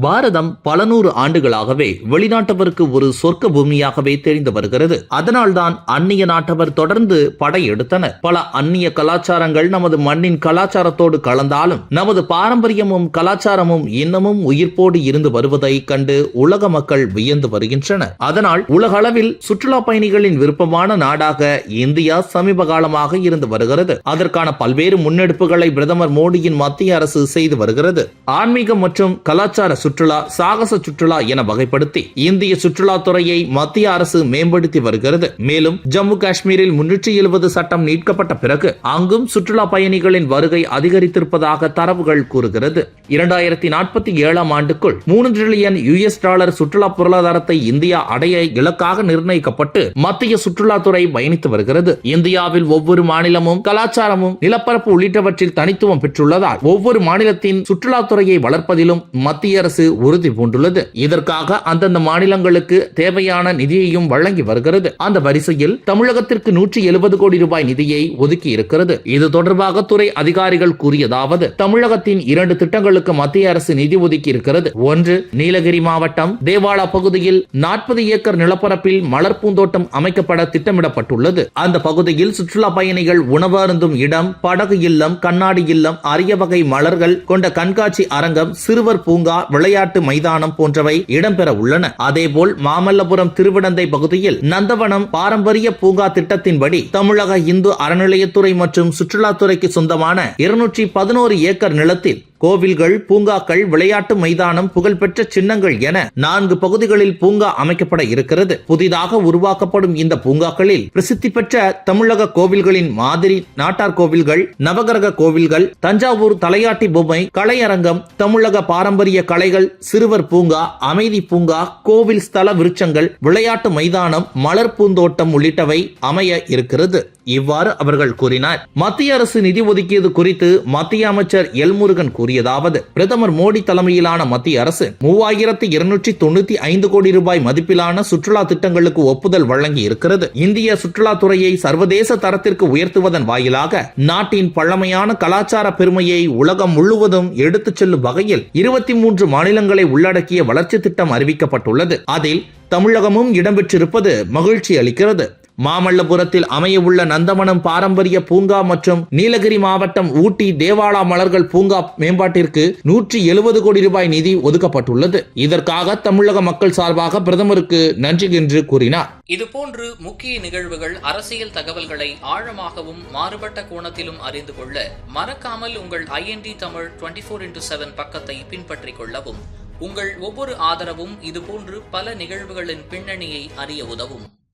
பாரதம் பல நூறு ஆண்டுகளாகவே வெளிநாட்டவருக்கு ஒரு சொர்க்க பூமியாகவே தெரிந்து வருகிறது. அதனால்தான் அந்நிய நாட்டவர் தொடர்ந்து படையெடுத்தனர் பல அந்நிய கலாச்சாரங்கள் நமது மண்ணின் கலாச்சாரத்தோடு கலந்தாலும் நமது பாரம்பரியமும் கலாச்சாரமும் இன்னமும் உயிர்ப்போடு இருந்து வருவதை கண்டு உலக மக்கள் வியந்து வருகின்றனர். அதனால் உலக அளவில் சுற்றுலா பயணிகளின் விருப்பமான நாடாக இந்தியா சமீப காலமாக இருந்து வருகிறது. அதற்கான பல்வேறு முன்னெடுப்புகளை பிரதமர் மோடியின் மத்திய அரசு செய்து வருகிறது. ஆன்மீகம் மற்றும் கலாச்சார சுற்றுலா சாகச சுற்றுலா என வகைப்படுத்தி இந்திய சுற்றுலாத்துறையை மத்திய அரசு மேம்படுத்தி வருகிறது. மேலும் ஜம்மு காஷ்மீரில் முன்னூற்றி எழுபது சட்டம் நீட்கப்பட்ட பிறகு அங்கும் சுற்றுலா பயணிகளின் வருகை அதிகரித்திருப்பதாக தரவுகள் கூறுகிறது. இரண்டாயிரத்தி நாற்பத்தி ஏழாம் ஆண்டுக்குள் மூன்று டிரில்லியன் யுஎஸ் டாலர் சுற்றுலா பொருளாதாரத்தை இந்தியா அடைய இலக்காக நிர்ணயிக்கப்பட்டு மத்திய சுற்றுலாத்துறை பயணித்து வருகிறது. இந்தியாவில் ஒவ்வொரு மாநிலமும் கலாச்சாரமும் நிலப்பரப்பு உள்ளிட்டவற்றில் தனித்துவம் பெற்றுள்ளதால் ஒவ்வொரு மாநிலத்தின் சுற்றுலாத்துறையை வளர்ப்பதிலும் மத்திய அரசு அரசு உறுதி பூண்டுள்ளது. இதற்காக அந்தந்த மாநிலங்களுக்கு தேவையான நிதியையும் வழங்கி வருகிறது. அந்த வரிசையில் தமிழகத்திற்கு நூற்றி எழுபது கோடி ரூபாய் நிதியை ஒதுக்கி இருக்கிறது. இது தொடர்பாக துறை அதிகாரிகள் கூறியதாவது தமிழகத்தின் இரண்டு திட்டங்களுக்கு மத்திய அரசு நிதி ஒதுக்கி இருக்கிறது. ஒன்று நீலகிரி மாவட்டம் தேவாலா பகுதியில் நாற்பது ஏக்கர் நிலப்பரப்பில் மலர் பூந்தோட்டம் அமைக்கப்பட திட்டமிடப்பட்டுள்ளது. அந்த பகுதியில் சுற்றுலா பயணிகள் உணவு அருந்தும் இடம் படகு இல்லம் கண்ணாடி இல்லம் அரிய வகை மலர்கள் கொண்ட கண்காட்சி அரங்கம் சிறுவர் பூங்கா விளையாட்டு மைதானம் போன்றவை இடம்பெற உள்ளன. அதேபோல் மாமல்லபுரம் திருவிடந்தை பகுதியில் நந்தவனம் பாரம்பரிய பூங்கா திட்டத்தின்படி தமிழக இந்து அறநிலையத்துறை மற்றும் சுற்றுலாத்துறைக்கு சொந்தமான இருநூற்றி பதினோரு ஏக்கர் நிலத்தில் கோவில்கள் பூங்காக்கள் விளையாட்டு மைதானம் புகழ்பெற்ற சின்னங்கள் என நான்கு பகுதிகளில் பூங்கா அமைக்கப்பட இருக்கிறது. புதிதாக உருவாக்கப்படும் இந்த பூங்காக்களில் பிரசித்தி பெற்ற தமிழக கோவில்களின் மாதிரி நாட்டார் கோவில்கள் நவகிரக கோவில்கள் தஞ்சாவூர் தலையாட்டி பொம்மை கலையரங்கம் தமிழக பாரம்பரிய கலைகள் சிறுவர் பூங்கா அமைதி பூங்கா கோவில் ஸ்தல விருட்சங்கள் விளையாட்டு மைதானம் மலர் பூந்தோட்டம் உள்ளிட்டவை அமைய இருக்கிறது. இவ்வாறு அவர்கள் கூறினார். மத்திய அரசு நிதி ஒதுக்கியது குறித்து மத்திய அமைச்சர் எல்முருகன் கூறினார். கூறியதாவது பிரதமர் மோடி தலைமையிலான மத்திய அரசு மூவாயிரத்தி இருநூற்றி தொண்ணூத்தி ஐந்து கோடி ரூபாய் மதிப்பிலான சுற்றுலா திட்டங்களுக்கு ஒப்புதல் வழங்கி இருக்கிறது இந்திய சுற்றுலாத்துறையை சர்வதேச தரத்திற்கு உயர்த்துவதன் வாயிலாக நாட்டின் பழமையான கலாச்சார பெருமையை உலகம் முழுவதும் எடுத்துச் செல்லும் வகையில் இருபத்தி மூன்று மாநிலங்களை உள்ளடக்கிய வளர்ச்சி திட்டம் அறிவிக்கப்பட்டுள்ளது. அதில் தமிழகமும் இடம்பெற்றிருப்பது மகிழ்ச்சி அளிக்கிறது. மாமல்லபுரத்தில் அமையவுள்ள நந்தமனம் நந்தவனம் பாரம்பரிய பூங்கா மற்றும் நீலகிரி மாவட்டம் ஊட்டி தேவாலா மலர்கள் பூங்கா மேம்பாட்டிற்கு நூற்றி எழுபது கோடி ரூபாய் நிதி ஒதுக்கப்பட்டுள்ளது. இதற்காக தமிழக மக்கள் சார்பாக பிரதமருக்கு நன்றி என்று கூறினார். இதுபோன்று முக்கிய நிகழ்வுகள் அரசியல் தகவல்களை ஆழமாகவும் மாறுபட்ட கோணத்திலும் அறிந்து கொள்ள மறக்காமல் உங்கள் IND Tamil twenty four into seven பக்கத்தை பின்பற்றிக் கொள்ளவும். உங்கள் ஒவ்வொரு ஆதரவும் இதுபோன்று பல நிகழ்வுகளின் பின்னணியை அறிய உதவும்.